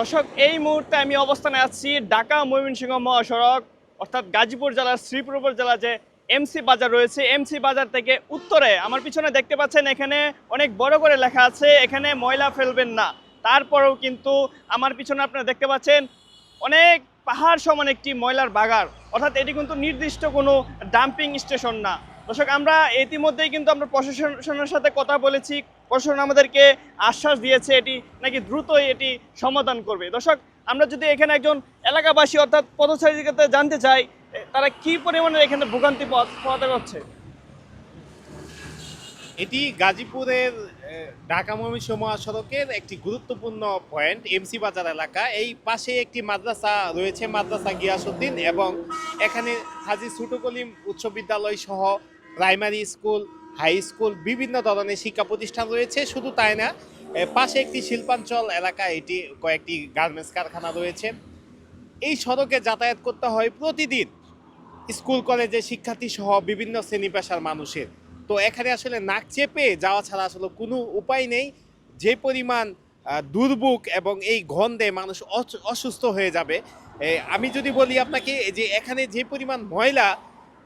দর্শক, এই মুহূর্তে আমি অবস্থানে আছি ঢাকা ময়মনসিংহ মহাসড়ক, অর্থাৎ গাজীপুর জেলার শ্রীপুর জেলা যে এমসি বাজার রয়েছে। এমসি বাজার থেকে উত্তরে আমার পিছনে দেখতে পাচ্ছেন এখানে অনেক বড় করে লেখা আছে, এখানে ময়লা ফেলবেন না। তারপরেও কিন্তু আমার পিছনে আপনারা দেখতে পাচ্ছেন অনেক পাহাড় সমান একটি ময়লার বাগার অর্থাৎ এটি কিন্তু নির্দিষ্ট কোনো ডাম্পিং স্টেশন না। দর্শক, আমরা ইতিমধ্যেই কিন্তু আমরা প্রশাসনের সাথে কথা বলেছি। প্রশাসন আমাদেরকে আশ্বাস দিয়েছে এটি নাকি দ্রুতই এটি সমাধান করবে। দর্শক, আমরা যদি এখানে একজন এলাকাবাসী অর্থাৎ পথচারীকে জানতে চাই তারা কি পরিমাণে এখানে ভোগান্তি পোহাতে হচ্ছে এটি গাজীপুরের ঢাকা ময়মনসিংহ মহাসড়কের একটি গুরুত্বপূর্ণ পয়েন্ট, এমসি বাজার এলাকা। এই পাশে একটি মাদ্রাসা রয়েছে, মাদ্রাসা গিয়াসুদ্দিন এবং এখানে হাজি ছোট কলিম উচ্চ বিদ্যালয় সহ প্রাইমারি স্কুল, হাই স্কুল, বিভিন্ন ধরনের শিক্ষা প্রতিষ্ঠান রয়েছে। শুধু তাই না পাশে একটি শিল্পাঞ্চল এলাকা, এটি কয়েকটি গার্মেন্টস কারখানা রয়েছে। এই সড়কে যাতায়াত করতে হয় প্রতিদিন। স্কুল, কলেজে শিক্ষার্থী সহ বিভিন্ন শ্রেণি পেশার মানুষের। তো এখানে আসলে নাক চেপে যাওয়া ছাড়া আসলে কোনো উপায় নেই। যে পরিমাণ দুর্ভোগ এবং এই গন্ধে মানুষ অসুস্থ হয়ে যাবে। আমি যদি বলি আপনাকে যে এখানে যে পরিমাণ ময়লা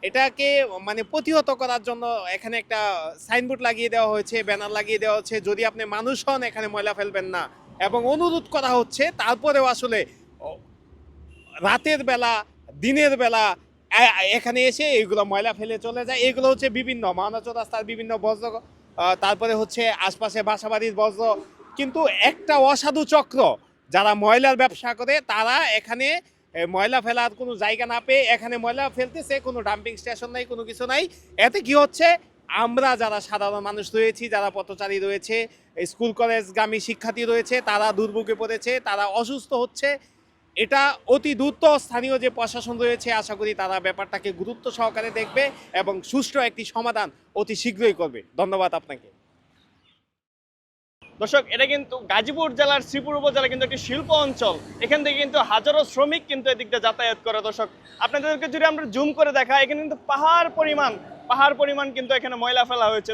এটাকে মানে প্রতিহত করার জন্য এখানে একটা সাইনবোর্ড লাগিয়ে দেওয়া হয়েছে, ব্যানার লাগিয়ে দেওয়া হচ্ছে, যদি আপনি মানুষ হন, এখানে ময়লা ফেলবেন না। এবং অনুরোধ করা হচ্ছে, তারপরেও আসলে রাতের বেলা, দিনের বেলা এখানে এসে এইগুলো ময়লা ফেলে চলে যায়। এগুলো হচ্ছে বিভিন্ন মহানচ রাস্তার বিভিন্ন বজ্র তারপরে হচ্ছে আশপাশে বাসাবাড়ির বজ্র কিন্তু একটা অসাধু চক্র, যারা ময়লার ব্যবসা করে, তারা এখানে ময়লা ফেলার কোনো জায়গা না পেয়ে এখানে ময়লা ফেলতেছে, কোনো ডাম্পিং স্টেশন নাই, কোনো কিছু নাই। এতে কি হচ্ছে? আমরা যারা সাধারণ মানুষ রয়েছি, যারা পথচারী রয়েছে স্কুল কলেজগামী শিক্ষার্থী রয়েছে, তারা দুর্ভোগে পড়েছে, তারা অসুস্থ হচ্ছে। এটা অতি দ্রুত স্থানীয় যে প্রশাসন রয়েছে, আশা করি তারা ব্যাপারটাকে গুরুত্ব সহকারে দেখবে এবং সুষ্ঠু একটি সমাধান অতি শীঘ্রই করবে। ধন্যবাদ আপনাকে। দর্শক, এটা কিন্তু গাজীপুর জেলার শ্রীপুর উপজেলা কিন্তু একটি শিল্প অঞ্চল। এখান থেকে কিন্তু হাজারো শ্রমিক কিন্তু এদিক দিয়ে যাতায়াত করে। দর্শক, আপনাদেরকে যদি আমরা জুম করে দেখা এখানে কিন্তু পাহাড় পরিমাণ পাহাড় পরিমাণ কিন্তু এখানে ময়লা ফেলা হয়েছে।